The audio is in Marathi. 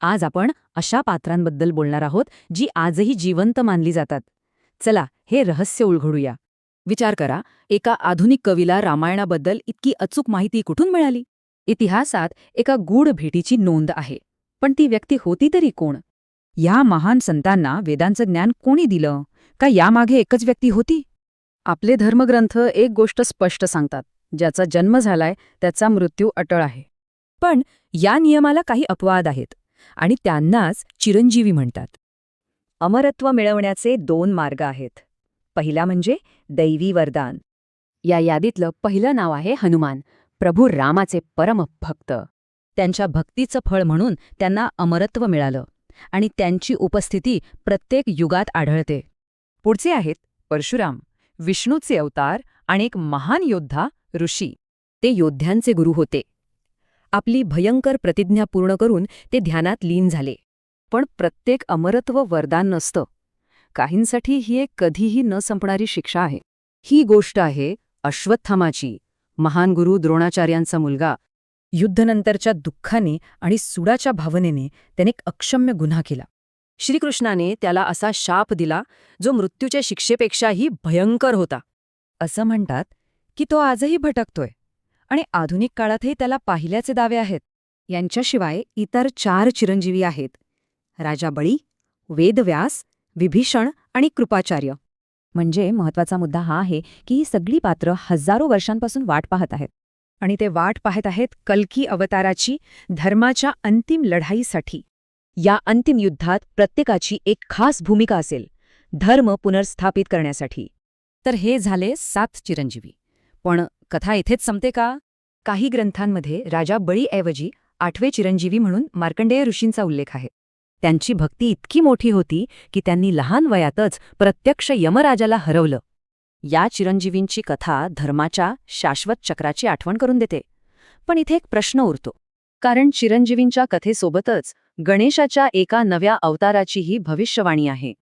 आज आपण अशा पात्रांबद्दल बोलणार आहोत जी आजही जिवंत मानली जातात. चला हे रहस्य उलघडूया विचार करा एका आधुनिक कवीला रामायणाबद्दल इतकी अचूक माहिती कुठून मिळाली? इतिहासात एका गूढ भेटीची नोंद आहे. पण ती व्यक्ती होती तरी कोण? या महान संतांना वेदांचं ज्ञान कोणी दिलं? का यामागे एकच व्यक्ती होती? आपले धर्मग्रंथ एक गोष्ट स्पष्ट सांगतात. ज्याचा जन्म झालाय त्याचा मृत्यू अटळ आहे. पण या नियमाला काही अपवाद आहेत. आणि त्यांनाच चिरंजीवी म्हणतात. अमरत्व मिळवण्याचे दोन मार्ग आहेत. पहिला म्हणजे दैवी वरदान. या यादीतलं पहिलं नाव आहे हनुमान प्रभू रामाचे परम भक्त. त्यांच्या भक्तीचं फळ म्हणून त्यांना अमरत्व मिळालं आणि त्यांची उपस्थिती प्रत्येक युगात आढळते. पुढचे आहेत परशुराम विष्णूचे अवतार आणि एक महान योद्धा ऋषी. ते योद्ध्यांचे गुरु होते. आपली भयंकर प्रतिज्ञा पूर्ण करून ते ध्यानात लीन झाले. पण प्रत्येक अमरत्व वरदान नसतं. काहींसाठी ही एक कधीही न संपणारी शिक्षा आहे. ही गोष्ट आहे अश्वत्थामाची महान गुरु द्रोणाचार्यांचा मुलगा. युद्धनंतरच्या दुःखाने आणि सुडाच्या भावनेने त्याने एक अक्षम्य गुन्हा केला. श्रीकृष्णाने त्याला असा शाप दिला जो मृत्यूच्या शिक्षेपेक्षाही भयंकर होता. असं म्हणतात की तो आजही भटकतोय. आणि आधुनिक काळातही त्याला पाहिल्याचे दावे आहेत. यांच्याशिवाय इतर चार चिरंजीवी आहेत. राजा बळी वेदव्यास विभीषण आणि कृपाचार्य. म्हणजे महत्त्वाचा मुद्दा हा आहे की ही सगळी पात्र हजारो वर्षांपासून वाट पाहत आहेत. आणि ते वाट पाहत आहेत कल्की अवताराची धर्माच्या अंतिम लढाईसाठी. या अंतिम युद्धात प्रत्येकाची एक खास भूमिका असेल धर्म पुनर्स्थापित करण्यासाठी. तर हे झाले सात चिरंजीवी. पण कथा इथेच संपते का? काही ग्रंथांमध्ये राजा बळीऐवजी आठवे चिरंजीवी म्हणून मार्कंडेय ऋषींचा उल्लेख आहे. त्यांची भक्ती इतकी मोठी होती की त्यांनी लहान वयातच प्रत्यक्ष यमराजाला हरवलं. या चिरंजीवींची कथा धर्माच्या शाश्वत चक्राची आठवण करून देते. पण इथे एक प्रश्न उरतो. कारण चिरंजीवींच्या कथेसोबतच गणेशाच्या एका नव्या अवताराचीही भविष्यवाणी आहे.